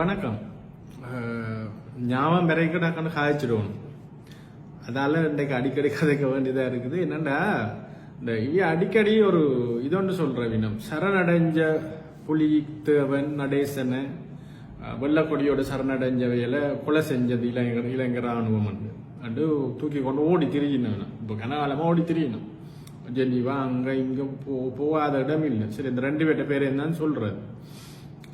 வணக்கம். அஹ், நான் விரைக்கடாக்கன்னு காய்ச்சிடுவோம். அதால இன்றைக்கு அடிக்கடி கதைக்க வேண்டியதாக இருக்குது. என்னண்டா இந்த இவ அடிக்கடி ஒரு இதொன்று சொல்கிற வினம். சரணடைஞ்ச புலி தேவன் நடேசனை வெள்ளக்கொடியோட சரணடைஞ்சவையில கொலை செஞ்சது இளைஞர் இளைஞர் ராணுவம் வந்து அண்டு தூக்கி கொண்டு ஓடி திரியணும் இப்போ கனகாலமாக ஓடி திரியணும் ஜெனிவா அங்கே இங்கே போ போகாத இடம் இல்லை. சரி இந்த ரெண்டு பேர்ட்ட பேர் என்னன்னு சொல்கிறது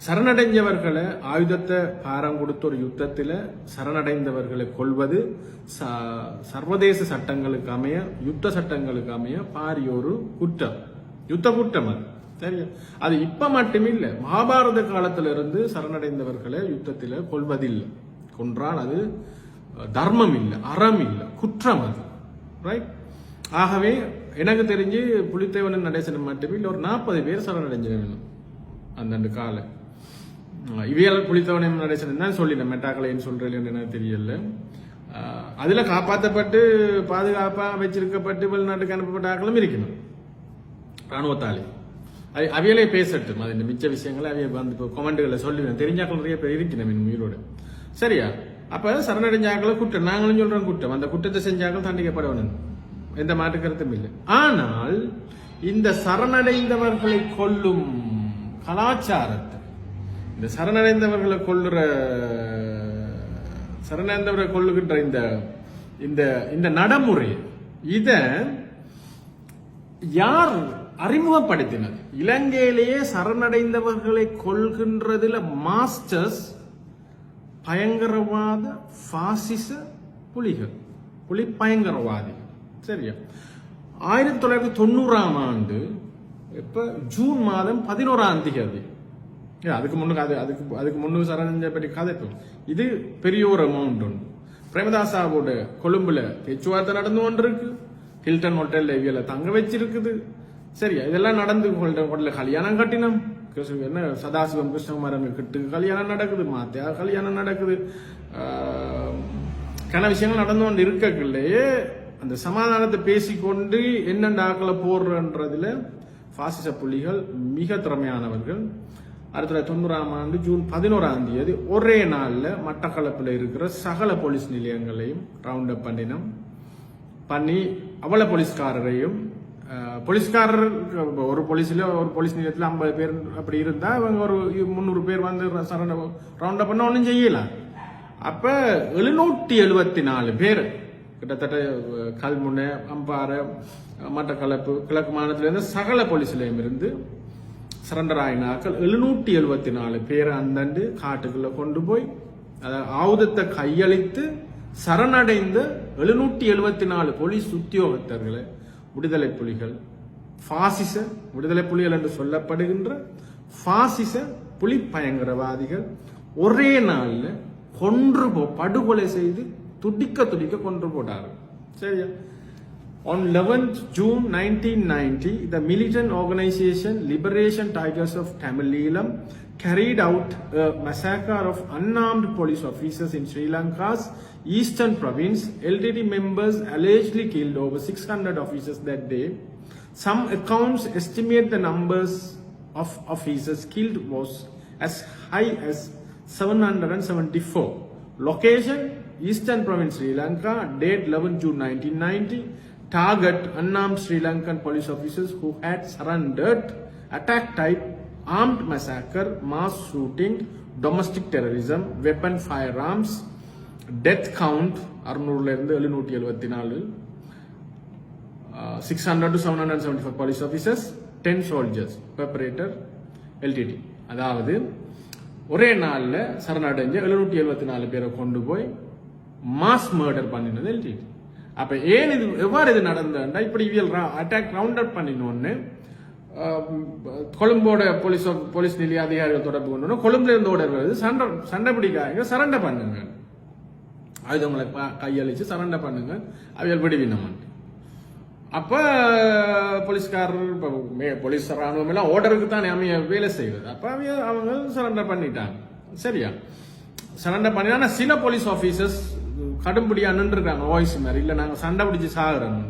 சரணடைஞ்சவர்களை ஆயுதத்தை பாரம் கொடுத்த ஒரு யுத்தத்தில் சரணடைந்தவர்களை கொள்வது ச- சர்வதேச சட்டங்களுக்கு அமைய யுத்த சட்டங்களுக்கு அமைய பாரிய ஒரு குற்றம். யுத்த குற்றம் அது. சரியா? அது இப்ப மட்டுமில்லை மகாபாரத காலத்துல இருந்து சரணடைந்தவர்களை யுத்தத்தில் கொள்வதில்லை கொன்றால் அது தர்மம் இல்லை அறம் இல்லை குற்றம் அது. ரைட் ஆகவே எனக்கு தெரிஞ்சு புலித்தேவன் நடேசன் மட்டுமே இல்லை ஒரு நாற்பது பேர் சரணடைஞ்சிருக்கணும். அந்தந்த காலை. இவியல் புலித்தவனையும் நடேசன் தான் சொல்லினேன் மெட்டாக்கலைன்னு சொல்றேன் எனக்கு தெரியல. அதில் அதுல காப்பாற்றப்பட்டு பாதுகாப்பா வச்சிருக்கப்பட்டு வெளிநாட்டுக்கு அனுப்பப்பட்ட ஆக்களும் இருக்கணும். ராணுவத்தாலே அது அவியலே பேசட்டும். அது இந்த மிச்ச விஷயங்களை அவைய வந்து இப்போ கொமெண்ட்களை சொல்லுவேன் தெரிஞ்சாக்கள் நிறைய பேர் இருக்கணும் என் உயிரோடு. சரியா? அப்போ சரணடைஞ்சாக்களை குற்றம். நாங்களும் சொல்றோம் குற்றம். அந்த குற்றத்தை செஞ்சாக்கள் தண்டிக்கப்பட வேணும் எந்த மாற்று கருத்தும் இல்லை. ஆனால் இந்த சரணடைந்தவர்களை கொல்லும் கலாச்சாரத்தை இந்த சரணடைந்தவர்களை கொள்ளுற சரணடைந்தவரை கொள்ளுகின்ற இந்த இந்த இந்த நடைமுறை இத யார் அறிமுகப்படுத்தினது? இலங்கையிலேயே சரணடைந்தவர்களை கொள்கின்றதுல மாஸ்டர்ஸ் பயங்கரவாத பாசிச புலிகள் புலி பயங்கரவாதிகள் சரியா? ஆயிரத்தி தொள்ளாயிரத்தி தொண்ணூறாம் ஆண்டு இப்ப ஜூன் மாதம் பதினோராம் தேதி அதுக்கு முன்னு அது அதுக்கு அதுக்கு முன்னு சரணஞ்ச பற்றி கதைப்போம். இது பெரிய ஒரு அமௌண்ட் ஒன்று பிரேமதாசாவோட கொழும்புல பேச்சுவார்த்தை நடந்து கொண்டிருக்கு. ஹில்டன் ஹோட்டல்ல இவியல தங்க வச்சிருக்குது. சரி இதெல்லாம் நடந்து ஹோட்டல் கல்யாணம் கட்டினம். கிருஷ்ண- என்ன சதாசிவம் கிருஷ்ணகுமாரன் கிட்டு கல்யாணம் நடக்குது மாத்தியா கல்யாணம் நடக்குது. கன விஷயங்கள் நடந்து கொண்டு இருக்கக்குள்ளேயே அந்த சமாதானத்தை பேசிக்கொண்டு என்னென்ன ஆக்களை போடுறன்றதுல பாசிச புலிகள் மிக திறமையானவர்கள். ஆயிரத்தி தொள்ளாயிரத்தி தொண்ணூறாம் ஆண்டு ஜூன் பதினோராம் தேதி ஒரே நாளில் மட்டக்களப்பில் இருக்கிற சகல போலீஸ் நிலையங்களையும் ரவுண்ட் அப் பண்ணினோம். பண்ணி அவள போலீஸ்காரரையும் போலீஸ்காரர் ஒரு போலீஸில் ஒரு போலீஸ் நிலையத்தில் ஐம்பது பேர் அப்படி இருந்தால் இவங்க ஒரு முந்நூறு பேர் வந்து சரண ரவுண்ட் அப் பண்ண ஒன்றும் செய்யலாம் அப்போ எழுநூற்றி எழுபத்தி நாலு பேர் கிட்டத்தட்ட கல்முனை அம்பாறை மட்டக்களப்பு கிழக்கு மாநிலத்திலிருந்து சகல போலீஸ் நிலையம் இருந்து சரண்டர் ஆயினாக்கள். எழுநூற்றி எழுபத்தி நாலு பேரை அந்தண்டு காட்டுக்குள்ளே கொண்டு போய் அதாவது ஆயுதத்தை கையளித்து சரணடைந்த எழுநூற்றி எழுபத்தி நாலு போலீஸ் உத்தியோகத்தர்களை விடுதலை புலிகள் பாசிச விடுதலை புலிகள் என்று சொல்லப்படுகின்ற பாசிச புலி பயங்கரவாதிகள் ஒரே நாளில் கொன்று போ படுகொலை செய்து துடிக்க துடிக்க கொன்று போட்டார்கள் சரியா? On 11th June 1990, the militant organization Liberation Tigers of Tamil Eelam carried out a massacre of unarmed police officers in Sri Lanka's eastern province. LTT members allegedly killed over 600 officers that day. Some accounts estimate the numbers of officers killed was as high as 774. Location Eastern Province, Sri Lanka. Date 11 June 1990. Target unarmed Sri Lankan police officers who had surrendered. Attack type armed massacre, mass shooting, domestic terrorism, weapon firearms. Death count அறுநூறுல இருந்து எழுநூற்றி எழுபத்தி நாலு six hundred to seven hundred seventy five police officers ten soldiers perpetrator LTTE அதாவது ஒரே நாளில் சரணடைஞ்ச எழுநூற்றி எழுபத்தி நாலு பேரை கொண்டு போய் மாஸ் மர்டர் பண்ணினது எல்டிடி அப்ப ஏன் இது எவ்வாறு இது நடந்ததுன்னா இப்படி இவியல் அட்டாக் ரவுண்ட் அப் பண்ணினோன்னு கொழும்போட போலீஸ் போலீஸ் நிலைய அதிகாரிகள் தொடர்பு கொண்டு கொழும்புல இருந்து ஓடர் வருது. சண்டை சண்டை பிடிக்காங்க சரண்டை பண்ணுங்க. ஆயுதங்களை கையளிச்சு சரண்டை பண்ணுங்க. அவியல் விடுவினம். அப்ப போலீஸ்காரர் இப்போ மே- போலீஸ் ராணுவம் எல்லாம் ஓடருக்கு தான் அமைய வேலை செய்வது. அப்ப அவங்க அவங்க சரண்டர் பண்ணிட்டாங்க. சரியா? சரண்டர் பண்ணினா சில போலீஸ் ஆபீசர்ஸ் கடும்படியா நின்றுருக்காங்க வாய்ஸ் மாதிரி. இல்லை நாங்கள் சண்டை பிடிச்சி சாகிறோம்.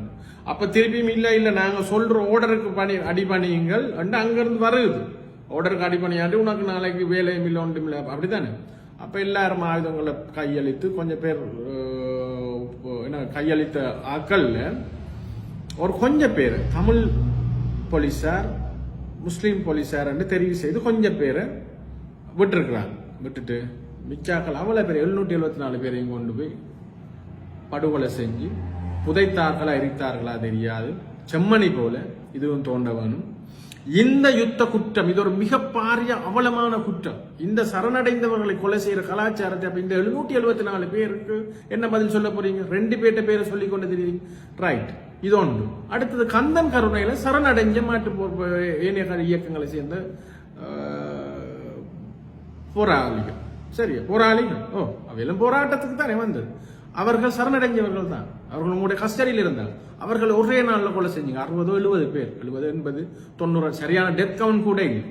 அப்ப திருப்பியும் இல்லை இல்லை நாங்கள் சொல்ற ஓர்டருக்கு பணி அடிப்பணியுங்கள் அண்டு அங்கேருந்து வருது. ஓர்டருக்கு அடிபணியாண்டு உனக்கு நாளைக்கு வேலையும் இல்லை ஒன்றும் இல்லை. அப்படித்தானே? அப்ப எல்லாரும் ஆயுதங்களை கையளித்து கொஞ்சம் பேர் என்ன கையளித்த ஆக்கள்ல ஒரு கொஞ்சம் பேர் தமிழ் போலீஸார் முஸ்லீம் போலீஸார் என்று தெரிவு செய்து கொஞ்சம் பேரை விட்டுருக்குறாங்க. விட்டுட்டு மிச்சாக்கள் அவ்வளோ பேர் எழுநூற்றி எழுபத்தி நாலு பேரையும் கொண்டு போய் படுகொலை செஞ்சு புதைத்தார்களா எரித்தார்களா தெரியாது. செம்மணி போல இதுவும் தோண்ட வேணும் இந்த யுத்த குற்றம் இது ஒரு மிக பாரிய அவலமான குற்றம். இந்த சரணடைந்தவர்களை கொலை செய்யற கலாச்சாரத்தை அப்ப இந்த எழுநூற்றி எழுபத்தி நாலு பேருக்கு என்ன பதில் சொல்ல போறீங்க? ரெண்டு பேர்ட்ட பேரை சொல்லி கொண்டு தெரியுங்க ரைட் இது ஒன்று அடுத்தது கந்தன் கருணையில சரணடைஞ்ச மாட்டு போ- ஏனைய இயக்கங்களை சேர்ந்த போராளிகள். சரியா? போராளிகள். ஓ அவையெல்லாம் போராட்டத்துக்கு தானே வந்தது. அவர்கள் சரணடைஞ்சவர்கள் தான் அவர்கள் உங்களுடைய கஸ்டடியில் இருந்தாங்க அவர்கள் ஒரே நாளில் கொலை செஞ்சீங்க. அறுபதோ எழுபது பேர். எழுபது எண்பது தொண்ணூறு. சரியான டெத் கவுண்ட் கூட இல்லை.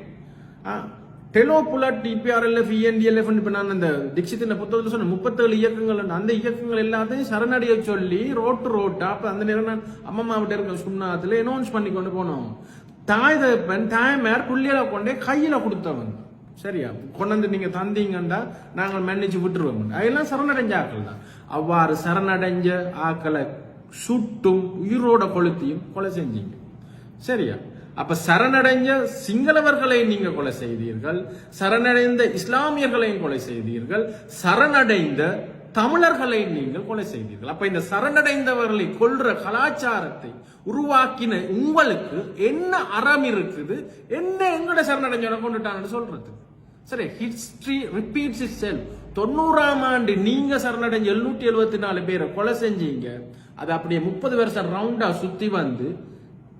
டெலோ புலட் டிபிஆர்எல்எஃப் இஎன்டிஎல்எஃப் இப்போ நான் அந்த தீட்சித்தின் புத்தகத்தில் சொன்ன முப்பத்தேழு இயக்கங்கள் அந்த இயக்கங்கள் எல்லாத்தையும் சரணடைய சொல்லி ரோட்டு ரோட்டா அப்போ அந்த நேரம் நான் அம்மம்மா விட்ட இருக்க சுண்ணாத்துல அனௌன்ஸ் பண்ணி கொண்டு போனோம். தாய் தகப்பன் தாய்மார் புள்ளியில கொண்டே கையில கொடுத்தவன். சரியா? கொண்டாந்து நீங்க தந்தீங்கன்னா நாங்கள் மேனேஜ் விட்டுருவோம். அதெல்லாம் சரணடைஞ்சாக்கள் தான் அவ்வாறு சரணடைஞ்ச ஆக்களை சுட்டும் உயிரோட கொளுத்தியும் கொலை செஞ்சீங்க. சரியா? அப்ப சரணடைஞ்ச சிங்களவர்களை நீங்க கொலை செய்தீர்கள் சரணடைந்த இஸ்லாமியர்களையும் கொலை செய்தீர்கள் சரணடைந்த தமிழர்களை நீங்கள் கொலை செய்தீர்கள். அப்ப இந்த சரணடைந்தவர்களை கொள்ற கலாச்சாரத்தை உருவாக்கின உங்களுக்கு என்ன அறம் இருக்குது என்ன எங்கட சரணடைஞ்சவனை கொண்டுட்டாங்கன்னு சொல்றது சரி ஹிஸ்டரி ரிப்பீட்ஸ் இட் செல் தொண்ணூறாம் ஆண்டு நீங்க சரணடைஞ்ச எழுநூற்றி எழுபத்தி நாலு பேரை கொலை செஞ்சீங்க. அது அப்படியே முப்பது வருஷம் ரவுண்டா சுத்தி வந்து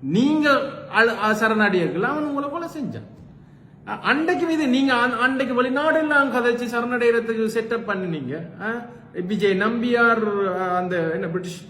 நீங்க அழ- சரணடையர்கள். அவன் உங்களை கொலை செஞ்சான். அன்றைக்கு இது நீங்க அ- அன்றைக்கு வெளிநாடு எல்லாம் கதைச்சு சரணடைகிறதுக்கு செட்டப் பண்ணினீங்க. விஜய் நம்பியார் அந்த என்ன பிரிட்டிஷ்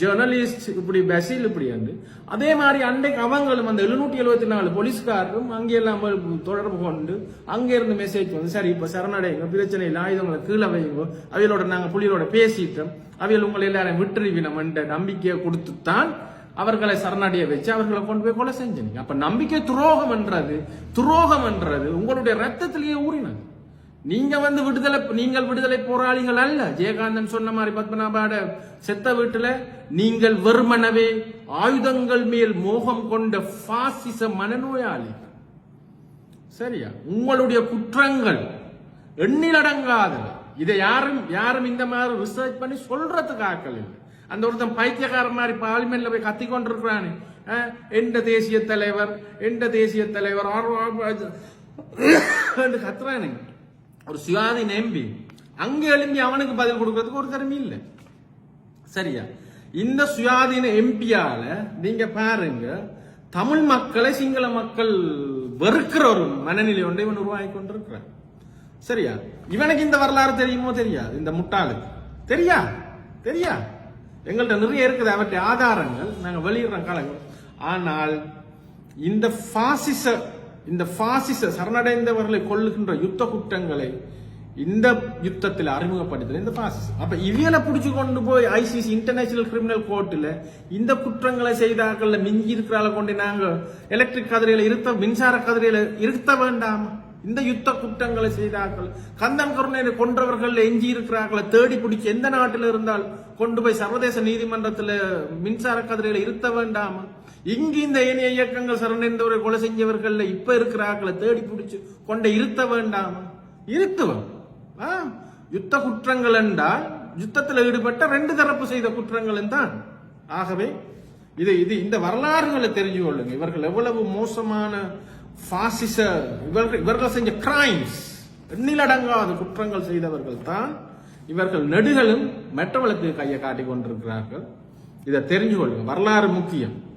ஜேர்னலிஸ்ட் இப்படி பசில் இப்படி வந்து அதே மாதிரி அன்றைக்கு அவங்களும் அந்த எழுநூற்றி எழுபத்தி நாலு போலீஸ்காரரும் அங்கெல்லாம் தொடர்பு கொண்டு அங்கேருந்து மெசேஜ் வந்து சரி இப்போ சரணடைங்க பிரச்சனை இல்லை ஆயுதங்களை கீழே வைங்க அவைகளோட நாங்கள் புலிகளோட பேசிட்டோம். அவையில் உங்களை எல்லாரும் விட்டுருவினம் என்ற நம்பிக்கையை கொடுத்து தான் அவர்களை சரணடைய வச்சு அவர்களை கொண்டு போய் கொலை செஞ்சீங்க அப்ப நம்பிக்கை துரோகம் என்றது துரோகம் என்றது உங்களுடைய ரத்தத்திலேயே ஊறினது. நீங்க வந்து விடுதலை நீங்கள் விடுதலை போராளிகள் அல்ல ஜெயகாந்தன் சொன்ன மாதிரி பத்மநாபாட செத்த வீட்டுல நீங்கள் வெறுமனவே ஆயுதங்கள் மேல் மோகம் கொண்ட பாசிச மனநோயாளிகள் சரியா உங்களுடைய குற்றங்கள் எண்ணிலடங்காதது இதை யாரும் யாரும் இந்த மாதிரி ரிசர்ச் பண்ணி சொல்றதுக்கு ஆக்கள் இல்லை அந்த ஒருத்தன் பைத்தியக்காரன் மாதிரி பார்லிமெண்ட்ல போய் கத்தி கொண்டிருக்கிறானே எந்த தேசிய தலைவர் எந்த தேசிய தலைவர் கத்துறானுங்க ஒரு சுயாதீன எம்பி அங்க எழும்பி அவனுக்கு பதில் கொடுக்கறதுக்கு ஒரு திறமை இல்லை. சரியா? இந்த சுயாதீன எம்பியால நீங்க பாருங்க தமிழ் மக்களை சிங்கள மக்கள் வெறுக்கிற ஒரு மனநிலை ஒன்றை இவன் உருவாகி கொண்டிருக்கிறான். சரியா? இவனுக்கு இந்த வரலாறு தெரியுமோ தெரியாது இந்த முட்டாளுக்கு. தெரியா? தெரியா? எங்கள்கிட்ட நிறைய இருக்குது அவற்றை ஆதாரங்கள். நாங்கள் வெளியிடுறோம் காலங்கள். ஆனால் இந்த பாசிச இந்த பாசிச சரணடைந்தவர்களை கொள்ளுகின்ற யுத்த குற்றங்களை இந்த யுத்தத்தில் அறிமுகப்படுத்தல இந்த பாசிசம் அப்ப இவியலை பிடிச்சு கொண்டு போய் ஐசிசி இன்டர்நேஷனல் கிரிமினல் கோர்ட்டில் இந்த குற்றங்களை செய்தார்கள் மிஞ்சி இருக்கிறால கொண்டு நாங்க எலக்ட்ரிக் கதிரையில இருத்த மின்சார கதிரையில இருத்த வேண்டாம். இந்த யுத்த குற்றங்களை செய்தார்கள். கந்தன் கருணையை கொன்றவர்கள் எஞ்சி இருக்கிறார்களை. தேடி பிடிச்சு எந்த நாட்டில் இருந்தால் கொண்டு போய் சர்வதேச நீதிமன்றத்தில் மின்சார கதிரையில இருத்த வேண்டாமா. இங்கு இந்த ஏனைய இயக்கங்கள் சரணடைந்தவரை கொலை செஞ்சவர்கள் இப்ப இருக்கிறார்களை தேடி பிடிச்சு கொண்ட இருத்த வேண்டாம்? இருத்துவம் ஆ, யுத்த குற்றங்கள் என்றால் யுத்தத்தில் ஈடுபட்ட ரெண்டு தரப்பு செய்த குற்றங்கள் தான் ஆகவே இது இது இந்த வரலாறுகளை தெரிஞ்சு கொள்ளுங்க. இவர்கள் எவ்வளவு மோசமான பாசிச இவர்கள் இவர்கள் செஞ்ச கிரைம்ஸ் எண்ணிலடங்காத குற்றங்கள் செய்தவர்கள் தான் இவர்கள் நெடுகளும் மற்றவர்களுக்கு கையை காட்டிக் கொண்டிருக்கிறார்கள். இதை தெரிஞ்சு கொள்ளுங்க. வரலாறு முக்கியம்.